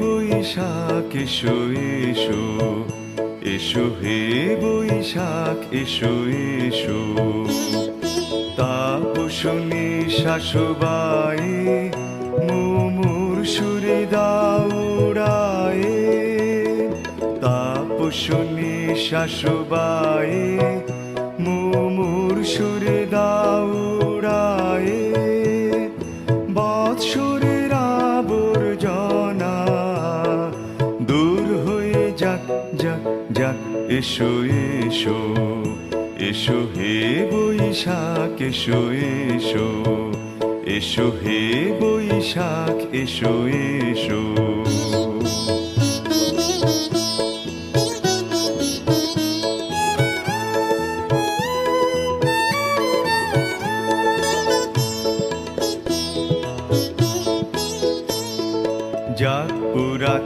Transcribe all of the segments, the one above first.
বৈশাখ এসো এসো। এসো হে বৈশাখ এসো এসো। তাপসনী শাশুবাই, মুমুর সুরে দাউড়ায়ে তাপসনী শাশুবাই, মুমুর সুরে দাউড়ায়ে দূর হয়ে যাক যাক যাক, এসো এসো এসো হে বৈশাখ, এসো এসো এসো হে বৈশাখ, এসো এসো।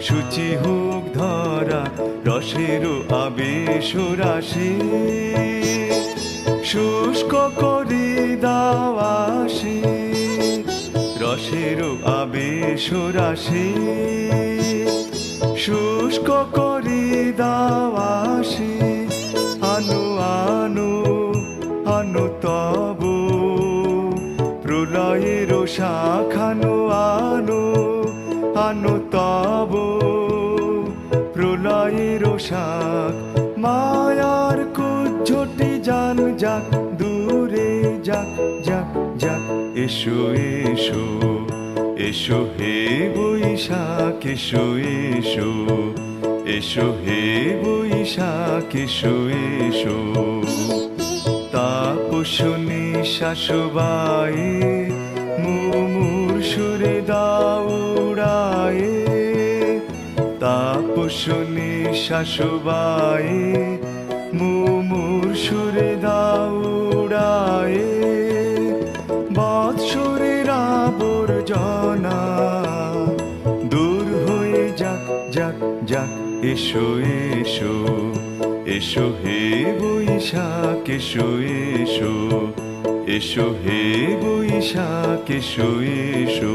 সূচি হুক ধরা রসের আবেশ রাশি। শুষ্ক করি দাওয়াসি রসের আবেশ রাশি। শুষ্ক করি দাওয়াসি আনু আনু আনু তব। প্রলয়ের শাখানু আনু আনু তব। শাখ মায়ার কুজ্জটি জান যাক, দূরে যাক যাক যাক। এসো এসো এসো হে বৈশাখ, এসো এসো এসো হে বৈশাখ, এসো এসো। তাপসনী শাশুবাই মুমুর দাউড়ায়ে তাপসনী শাশুবাই মুমুর সুরে দাউড়ায়ে বৎসরের আবর্জনা দূর হয়ে যাক যাক যাক, এসো এসো এসো হে বৈশাখ, এসো এসো এসো হে বৈশাখ, এসো এসো।